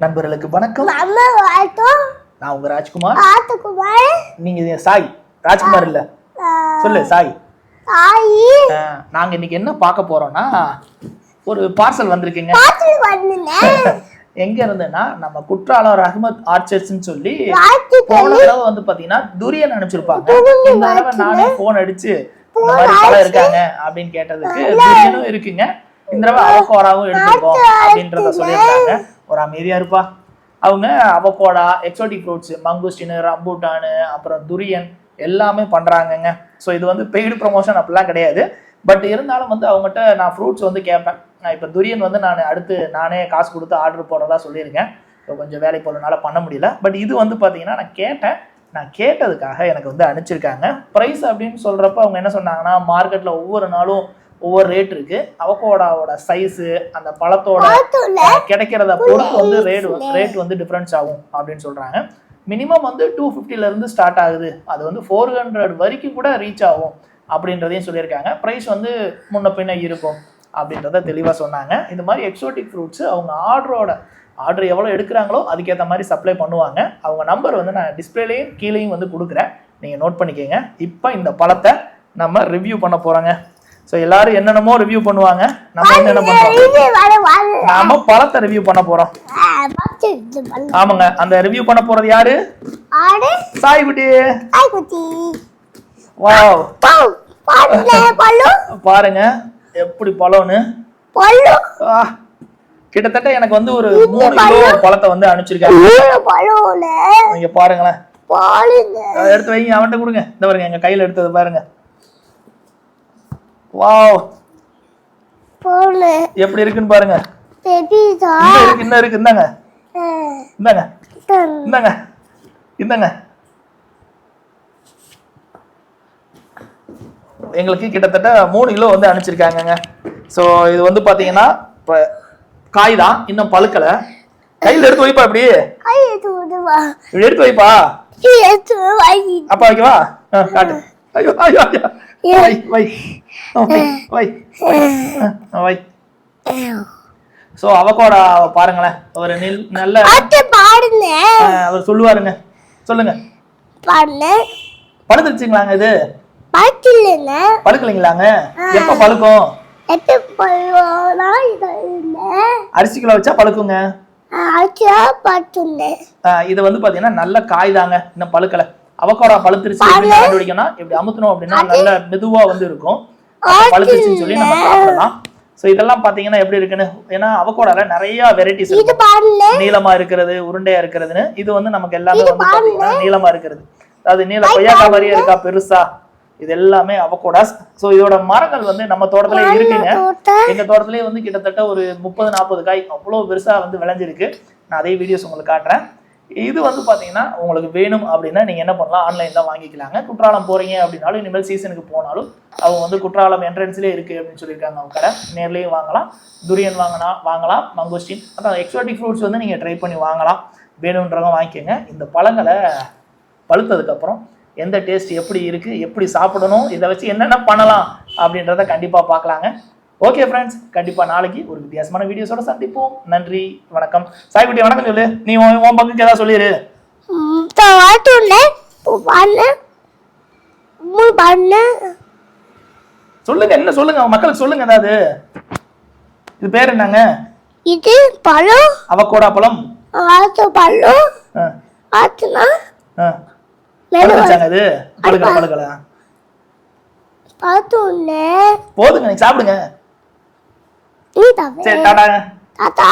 நண்பர்களுக்கு வணக்கம். நான் உங்க ராஜ்குமார். நீங்க சாய். ராஜ்குமார் இல்ல. சொல்லு சாய். நாங்க இன்னைக்கு என்ன பார்க்க போறோம்னா ஒரு பார்சல் வந்திருக்குங்க. எங்க இருந்துன்னா நம்ம குற்றாலம் ரஹ்மத் ஆர்ச்சர்ஸ்னு சொல்லி போன தடவை வந்து பாத்தீங்கன்னா துரியன் அனுப்பிச்சிருப்பாங்க. இந்த தடவை நானே போன் அடிச்சு இந்த மாதிரி பழம் இருக்காங்க அப்படின்னு கேட்டதுக்கு துரியனும் இருக்குங்க. இந்த தடவை அவகோடாவும் எடுத்துருக்கோம் அப்படின்றத சொல்லியிருக்காங்க. ஒரு அமைதியா இருப்பா. அவங்க avocado exotic fruits mangosteen rambutan அப்புறம் துரியன் எல்லாமே பண்றாங்கங்க. ஸோ இது வந்து பெய்டு ப்ரொமோஷன் அப்படிலாம் கிடையாது. பட் இருந்தாலும் வந்து அவங்ககிட்ட நான் ஃப்ரூட்ஸ் வந்து கேட்பேன். நான் இப்போ துரியன் வந்து நான் அடுத்து நானே காசு கொடுத்து ஆர்டர் போடுறதா சொல்லியிருக்கேன். ஸோ கொஞ்சம் வேலை போகிறதுனால பண்ண முடியல. பட் இது வந்து பார்த்தீங்கன்னா நான் கேட்டேன். நான் கேட்டதுக்காக எனக்கு வந்து அனுப்பிச்சிருக்காங்க. ப்ரைஸ் அப்படின்னு சொல்கிறப்ப அவங்க என்ன சொன்னாங்கன்னா மார்க்கெட்டில் ஒவ்வொரு நாளும் ஒவ்வொரு ரேட் இருக்கு. அவகோடாவோட சைஸு அந்த பழத்தோட கிடைக்கிறத பொறுத்து வந்து ரேட் ரேட் வந்து டிஃப்ரென்ஸ் ஆகும் அப்படின்னு சொல்கிறாங்க மினிமம் வந்து டூ இருந்து ஸ்டார்ட் ஆகுது. அது வந்து ஃபோர் ஹண்ட்ரட் வரைக்கும் கூட ரீச் ஆகும் அப்படின்றதையும் சொல்லியிருக்காங்க. ப்ரைஸ் வந்து முன்ன பின்ன இருக்கும் அப்படின்றத தெளிவாக சொன்னாங்க. இந்த மாதிரி எக்ஸோட்டிக் ஃப்ரூட்ஸ் அவங்க ஆர்டரோட ஆர்டர் எவ்வளோ எடுக்கிறாங்களோ அதுக்கேற்ற மாதிரி சப்ளை பண்ணுவாங்க. அவங்க நம்பர் வந்து நான் டிஸ்பிளேலையும் கீழேயும் வந்து கொடுக்குறேன். நீங்கள் நோட் பண்ணிக்கோங்க. இப்போ இந்த பழத்தை நம்ம ரிவ்யூ பண்ண போகிறோங்க ஸோ எல்லாரும் என்னென்னமோ ரிவ்யூ பண்ணுவாங்க. நம்ம என்னென்ன பண்ணுறோம் நாம பழத்தை ரிவ்யூ பண்ண பண்ணு ஆமாங்க. அந்த ரிவ்யூ பண்ண போறது யாரு? சாய் குட்டி வாவ் பாருங்க எப்படி பழம்னு. கிட்டத்தட்ட எனக்கு வந்து ஒரு மூணு கிலோ பழத்தை வந்து அனுப்பிச்சிருக்காங்க. இங்க பாருங்களேன். எடுத்து வைங்க அவன்கிட்ட கொடுங்க. இந்த பாருங்க எங்க கையில எடுத்தது பாருங்க. வாவ். எப்படி இருக்குன்னு பாருங்க. இருக்கு இன்னும் இருக்கு. இந்தாங்க. இந்தாங்க. இந்தாங்க. இந்தாங்க. எங்களுக்கு கிட்டத்தட்ட மூணு கிலோ வந்து அனுப்பிச்சிருக்காங்கங்க. ஸோ இது வந்து பார்த்தீங்கன்னா இப்போ காய் தான். இன்னும் பழுக்கலை. கையில் எடுத்து வைப்பா இப்படி? எடுத்து வைப்பா? அப்பா வைக்கவா காட்டு. ஐயோ ஐயோ ஐயோ. ஆ, வை வை ஆ, வை ஸோ அவகோடா பாருங்களேன். ஒரு நில் நல்ல பாடுங்க. அவர் சொல்லுவாருங்க. சொல்லுங்க. பாடுங்க. பழுத்துருச்சுங்களாங்க இது? பாட்டில்லைங்க பழுக்கலைங்களாங்க எப்ப பழுக்கும் எட்டு பல்லுனா இது இல்லை அரிசி கிலோ வச்சா பழுக்குங்க இது வந்து பாத்தீங்கன்னா நல்ல காய் தாங்க. இன்னும் பழுக்கல. அவகோடா பழுத்துருச்சு கண்டுபிடிக்கணும் இப்படி அமுத்தணும் அப்படின்னா நல்ல மெதுவா வந்து இருக்கும். பழுத்துருச்சுன்னு சொல்லி நம்ம சாப்பிடலாம். ஸோ இதெல்லாம் பாத்தீங்கன்னா எப்படி இருக்குன்னு ஏன்னா அவகோடால நிறைய வெரைட்டிஸ் இருக்கு நீளமா இருக்கிறது உருண்டையா இருக்கிறதுன்னு இது வந்து நமக்கு எல்லாமே வந்து பாத்தீங்கன்னா நீளமா இருக்கிறது. அதாவது நீள கொய்யாக்கா மாதிரியே இருக்கா பெருசா? இது எல்லாமே அவகோடாஸ் ஸோ இதோட மரங்கள் வந்து நம்ம தோட்டத்துல இருக்குங்க. எங்க தோட்டத்திலே வந்து கிட்டத்தட்ட ஒரு முப்பது நாற்பது காய் அவ்வளோ பெருசா வந்து விளைஞ்சிருக்கு. நான் அதே வீடியோஸ் உங்களுக்கு காட்டுறேன். இது வந்து பார்த்தீங்கன்னா உங்களுக்கு வேணும் அப்படின்னா நீங்க என்ன பண்ணலாம் ஆன்லைன்ல வாங்கிக்கலாங்க. குற்றாலம் போறீங்க அப்படின்னாலும் இனிமேல் சீசனுக்கு போனாலும் அவங்க வந்து குற்றாலம் என்ட்ரன்ஸ்லேயே இருக்கு அப்படின்னு சொல்லியிருக்காங்க அவங்க கடை. நேர்லேயும் வாங்கலாம். துரியன் வாங்கினா வாங்கலாம். மங்கோஸ்டின் அதான் எக்ஸாட்டிக் ஃப்ரூட்ஸ் வந்து நீங்க ட்ரை பண்ணி வாங்கலாம். வேணுன்றவங்க வாங்கிக்கோங்க. இந்த பழங்களை பழுத்ததுக்கப்புறம் எந்த டேஸ்ட் எப்படி இருக்குது எப்படி சாப்பிடணும் இதை வச்சு என்னென்ன பண்ணலாம் அப்படின்றத கண்டிப்பாக பார்க்கலாங்க. ஓகே ஃப்ரெண்ட்ஸ் கண்டிப்பா நாளைக்கு ஒரு வித்தியாசமான வீடியோஸோட சந்திப்போம். நன்றி. வணக்கம். சாய்குட்டி வணக்கம் சொல்லு. நீ உன் பங்குக்கு ஏதாவது சொல்லிடு சொல்லுங்க என்ன சொல்லுங்க? மக்களுக்கு சொல்லுங்க ஏதாவது. இது பேர் என்னங்க? இது பழம். அவக்கோடா பழம். ஆத்து பழம். ஆத்துனா ஆ. மெதுவா பழுத்துச்சாங்க இது பழுக்கல பழுக்கல. பாத்துங்க போதுங்க நீ சாப்பிடுங்க நீ தவே சரி டாடாங்க தாத்தா